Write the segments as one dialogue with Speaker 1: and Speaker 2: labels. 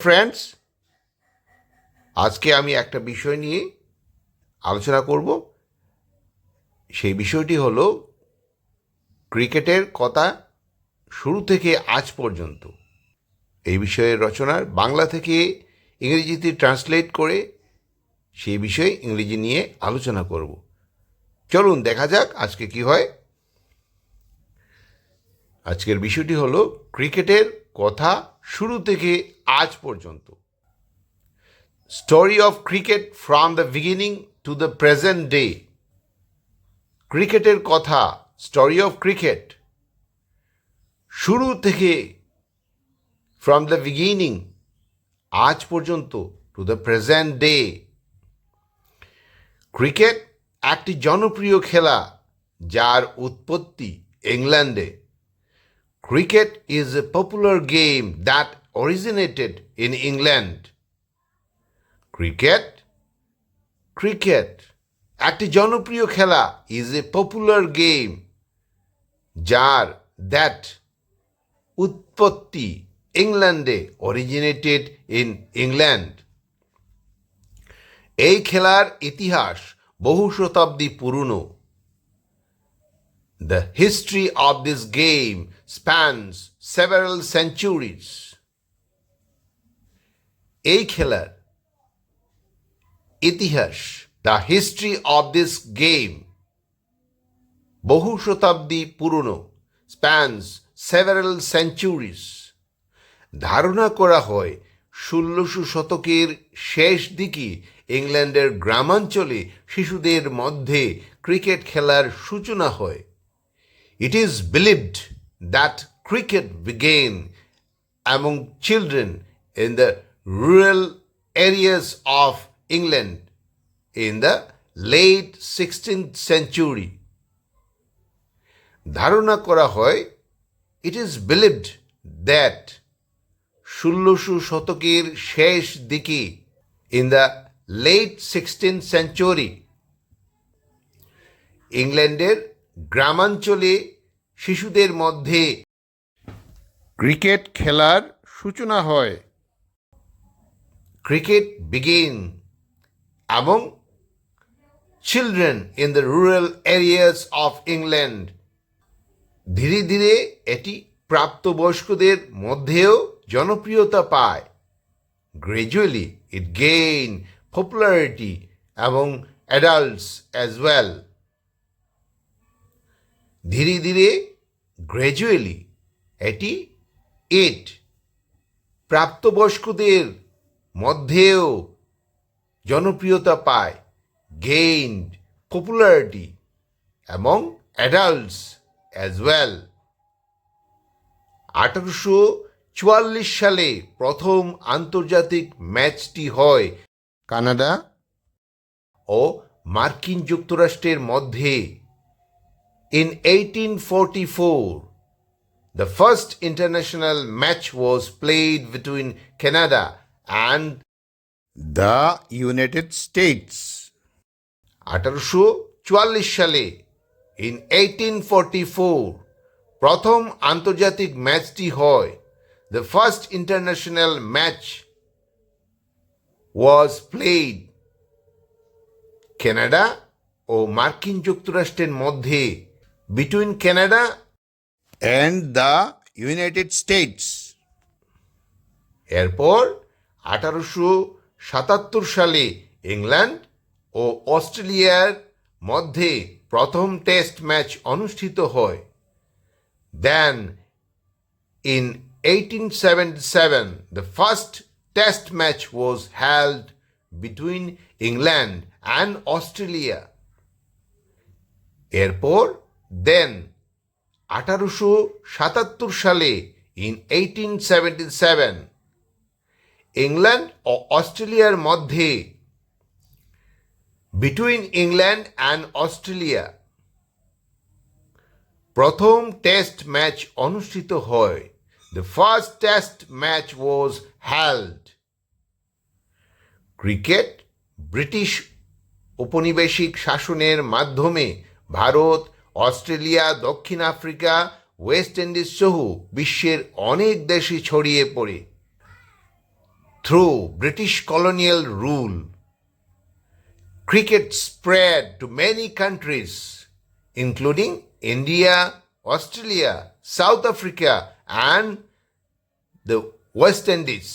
Speaker 1: Friends আজকে আমি একটা বিষয় নিয়ে আলোচনা করব। সেই বিষয়টি হলো ক্রিকেটের কথা শুরু থেকে আজ পর্যন্ত। এই বিষয়ের রচনার বাংলা থেকে ইংরেজিতে ট্রান্সলেট করে সেই বিষয়ে ইংরেজি নিয়ে আলোচনা করব। চলুন দেখা যাক আজকে কি হয়। আজকের বিষয়টি হলো ক্রিকেটের কথা শুরু থেকে আজ পর্যন্ত। Story of cricket from the beginning to the present day ক্রিকেটের কথা স্টোরি অফ ক্রিকেট শুরু থেকে ফ্রম দ্য বিগিনিং আজ পর্যন্ত to the present day cricket একটি জনপ্রিয় খেলা যার উৎপত্তি ইংল্যান্ডে। Cricket is a popular game that originated in England. Cricket cricket একটি জনপ্রিয় খেলা ইজ এ পপুলার গেম যার দ্যাট উৎপত্তি ইংল্যান্ডে অরিজিনেটেড ইন ইংল্যান্ড এই খেলার ইতিহাস বহু শতাব্দী পুরনো The history of this game spans several centuries. এই খেলার ইতিহাস the history of this game বহু শতাব্দী পুরনো স্প্যান্স সেভারাল সেঞ্চুরিস ধারণা করা হয় ষোলোশো শতকের শেষ দিকে ইংল্যান্ডের গ্রামাঞ্চলে শিশুদের মধ্যে ক্রিকেট খেলার সূচনা হয়। It is believed that cricket began among children in the rural areas of England in the late 16th century. ধারণা করা হয় ইট ইজ বিলিভড দ্যাট ষোলোশো শতকের শেষ দিকে in the late sixteen century ইংল্যান্ডের গ্রামাঞ্চলে শিশুদের মধ্যে ক্রিকেট খেলার সূচনা হয় ক্রিকেট বিগিন এবং children in the rural areas of England ধীরে ধীরে এটি প্রাপ্তবয়স্কদের মধ্যেও জনপ্রিয়তা পায়। গ্রাজুয়ালি ইট গেইন পপুলারিটি এবং অ্যাডাল্টস অ্যাজ ওয়েল ধীরে ধীরে গ্র্যাজুয়ালি এটি এট প্রাপ্তবয়স্কদের মধ্যেও জনপ্রিয়তা পায় গেইনড পপুলারিটি এবং অ্যাডাল্টস অ্যাজ ওয়েল আঠারোশো চুয়াল্লিশ সালে প্রথম আন্তর্জাতিক ম্যাচটি হয় কানাডা ও মার্কিন যুক্তরাষ্ট্রের মধ্যে। In 1844, the first international match was played between Canada and the United States. আঠারোশো চুয়াল্লিশ সালে ইন এইটিন ফোরটি ফোর প্রথম আন্তর্জাতিক ম্যাচটি হয় the first international match was played Canada ও মার্কিন যুক্তরাষ্ট্রের মধ্যে between Canada and the United States. এরপর আঠারোশো সাতাত্তর সালে ইংল্যান্ড ও অস্ট্রেলিয়ার মধ্যে প্রথম টেস্ট ম্যাচ অনুষ্ঠিত হয়। Then in eighteen seventy seven the first test match was held between England and Australia এরপর দেন আঠারোশো সাতাত্তর সালে in eighteen seventy seven England ও অস্ট্রেলিয়ার মধ্যে? বিটুইন ইংল্যান্ড অ্যান্ড অস্ট্রেলিয়া প্রথম টেস্ট ম্যাচ অনুষ্ঠিত হয়। The first test match was held cricket British ঔপনিবেশিক শাসনের মাধ্যমে ভারত, অস্ট্রেলিয়া, দক্ষিণ আফ্রিকা ওয়েস্ট ইন্ডিজ সহ বিশ্বের অনেক দেশে ছড়িয়ে পড়ে। through British colonial rule. Cricket spread to many countries, including India, Australia, South Africa, and the West Indies.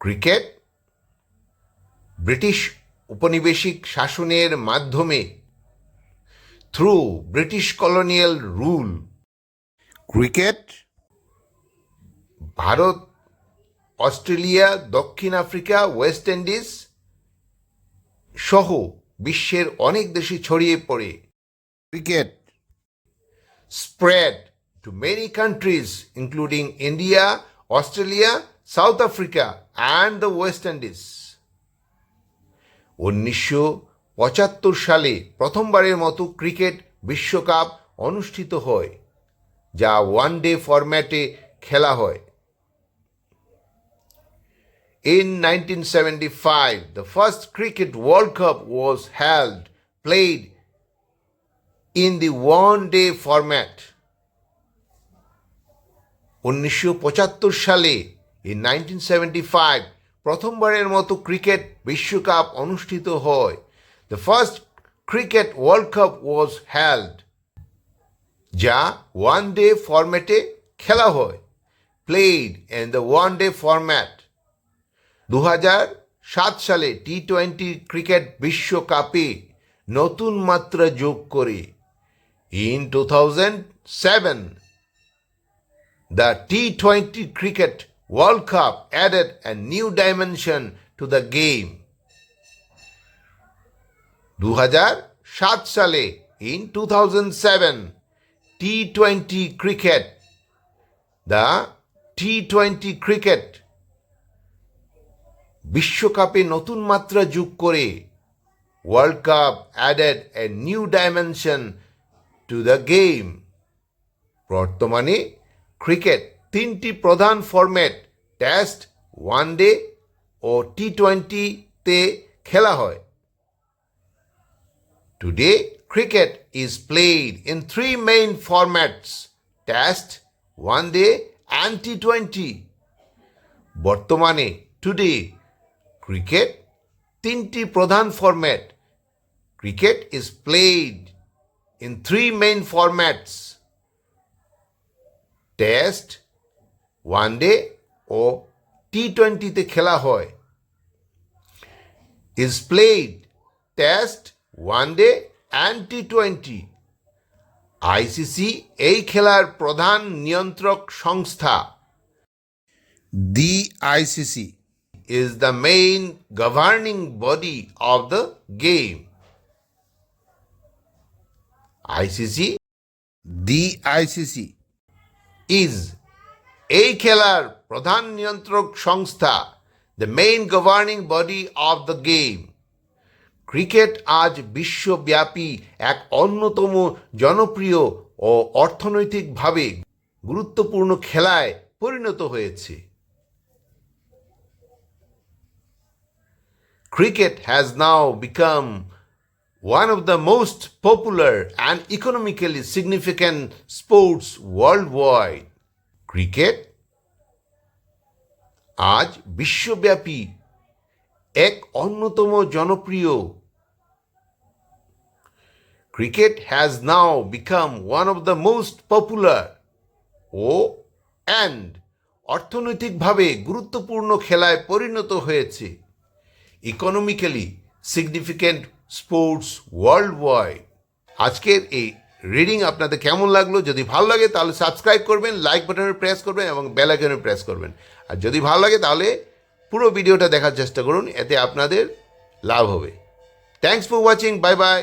Speaker 1: Cricket British উপনিবেশিক শাসনের মাধ্যমে through British colonial rule cricket Bharat Australia দক্ষিণ আফ্রিকা ওয়েস্ট ইন্ডিজ সহ বিশ্বের অনেক দেশে ছড়িয়ে পড়ে। Cricket. Spread to many countries including India Australia South Africa and the West Indies উনিশশো পঁচাত্তর সালে প্রথমবারের মতো ক্রিকেট বিশ্বকাপ অনুষ্ঠিত হয় যা ওয়ান ডে ফরম্যাটে খেলা হয়। In 1975, the first Cricket World Cup was held, played in the one day format. উনিশশো পঁচাত্তর সালে ইন নাইনটিন প্রথমবারের মতো ক্রিকেট বিশ্বকাপ অনুষ্ঠিত হয়। The first cricket world cup was held যা ওয়ান ডে ফরম্যাটে খেলা হয়। Played in the one day format দু সাত সালে টি টোয়েন্টি ক্রিকেট বিশ্বকাপে নতুন মাত্রা যোগ করে in two thousand seven, the T twenty cricket world cup added a new dimension to the game. দু সাত সালে in two thousand seven T twenty cricket, the T twenty cricket বিশ্বকাপে নতুন মাত্রা যোগ করে world cup added a new dimension to the game বর্তমানে cricket তিনটি প্রধান ফরম্যাট টেস্ট ওয়ান ডে ও টি টোয়েন্টিতে খেলা হয়। Today cricket is played in three main formats test one day and T twenty বর্তমানে টুডে ক্রিকেট তিনটি প্রধান format cricket is played in three main formats test one day O T টোয়েন্টিতে খেলা হয়। Is played test one day and T twenty ICC এই খেলার প্রধান নিয়ন্ত্রক সংস্থা। The ICC is the main governing body of the game. ICC, the ICC is এই খেলার প্রধান নিয়ন্ত্রক সংস্থা the main governing body of the game cricket আজ বিশ্বব্যাপী এক অন্যতম জনপ্রিয় ও অর্থনৈতিকভাবে গুরুত্বপূর্ণ খেলায় পরিণত হয়েছে cricket has now become one of the most popular and economically significant sports worldwide. Cricket আজ বিশ্বব্যাপী এক অন্যতম জনপ্রিয় cricket has now become one of the most popular O and অর্থনৈতিকভাবে গুরুত্বপূর্ণ খেলায় পরিণত হয়েছে economically significant sports worldwide আজকের এই রিডিং আপনাদের কেমন লাগল? যদি ভালো লাগে, তাহলে সাবস্ক্রাইব করবেন লাইক বাটনে প্রেস করবেন এবং বেল আইকনে প্রেস করবেন। আর যদি ভালো লাগে, তাহলে পুরো ভিডিওটা দেখার চেষ্টা করুন, এতে আপনাদের লাভ হবে। Thanks for watching bye bye